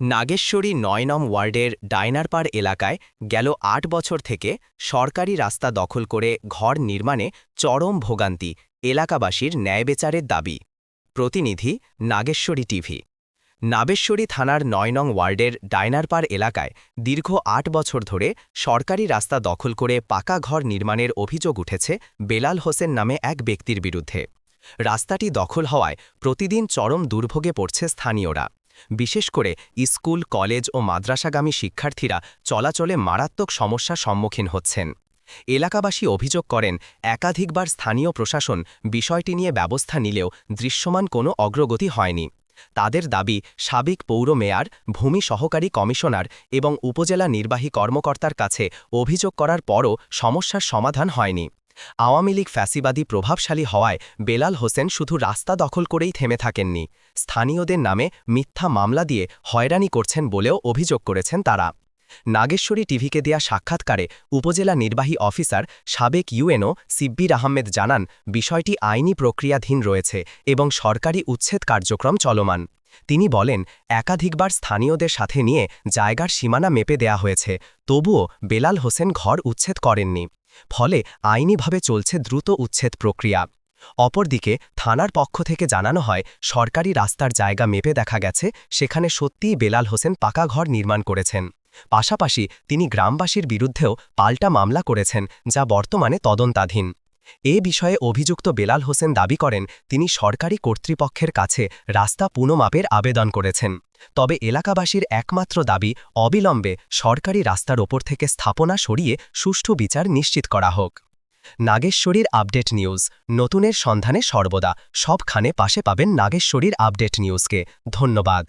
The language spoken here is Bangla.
নাগেশ্বরী নয় নম ওয়ার্ডের ডাইনারপাড় এলাকায় গেল আট বছর থেকে সরকারি রাস্তা দখল করে ঘর নির্মাণে চরম ভোগান্তি, এলাকাবাসীর ন্যায়বেচারের দাবি। প্রতিনিধি, নাগেশ্বরী টিভি। নাবেশ্বরী থানার নয় নং ওয়ার্ডের ডাইনারপাড় এলাকায় দীর্ঘ আট বছর ধরে সরকারি রাস্তা দখল করে পাকা ঘর নির্মাণের অভিযোগ উঠেছে বেলাল হোসেন নামে এক ব্যক্তির বিরুদ্ধে। রাস্তাটি দখল হওয়ায় প্রতিদিন চরম দুর্ভোগে পড়ছে স্থানীয়রা। বিশেষ করে স্কুল, কলেজ ও মাদ্রাসাগামী শিক্ষার্থীরা চলাচলে মারাত্মক সমস্যার সম্মুখীন হচ্ছেন। এলাকাবাসী অভিযোগ করেন, একাধিকবার স্থানীয় প্রশাসন বিষয়টি নিয়ে ব্যবস্থা নিলেও দৃশ্যমান কোনো অগ্রগতি হয়নি। তাদের দাবি, সাবেক পৌর মেয়র, ভূমি সহকারী কমিশনার এবং উপজেলা নির্বাহী কর্মকর্তার কাছে অভিযোগ করার পরও সমস্যার সমাধান হয়নি। আওয়ামী লীগ ফ্যাসিবাদী প্রভাবশালী হওয়ায় বেলাল হোসেন শুধু রাস্তা দখল করেই থেমে থাকেননি। স্থানীয়দের নামে মিথ্যা মামলা দিয়ে হয়রানি করছেন বলেও অভিযোগ করেছেন তারা। নাগেশ্বরী টিভিকে দেয়া সাক্ষাৎকারে উপজেলা নির্বাহী অফিসার সাবেক ইউএনও সিব্বির আহমেদ জানান, বিষয়টি আইনি প্রক্রিয়াধীন রয়েছে এবং সরকারি উচ্ছেদ কার্যক্রম চলমান। তিনি বলেন, একাধিকবার স্থানীয়দের সাথে নিয়ে জায়গার সীমানা মেপে দেয়া হয়েছে, তবুও বেলাল হোসেন ঘর উচ্ছেদ করেননি। ফলে আইনিভাবে চলছে দ্রুত উচ্ছেদ প্রক্রিয়া। অপরদিকে, থানার পক্ষ থেকে জানানো হয়, সরকারি রাস্তার জায়গা মেপে দেখা গেছে, সেখানে সত্যিই বেলাল হোসেন পাকা ঘর নির্মাণ করেছেন। পাশাপাশি তিনি গ্রামবাসীর বিরুদ্ধেও পাল্টা মামলা করেছেন, যা বর্তমানে তদন্তাধীন। এ বিষয়ে অভিযুক্ত বেলাল হোসেন দাবি করেন, তিনি সরকারি কর্তৃপক্ষের কাছে রাস্তা পুনঃমাপের আবেদন করেছেন। তবে এলাকাবাসীর একমাত্র দাবি, অবিলম্বে সরকারি রাস্তার ওপর থেকে স্থাপনা সরিয়ে সুষ্ঠু বিচার নিশ্চিত করা হোক। নাগেশ্বরীর আপডেট নিউজ, নতুনের সন্ধানে সর্বদা, সবখানে পাশে পাবেন নাগেশ্বরীর আপডেট নিউজকে। ধন্যবাদ।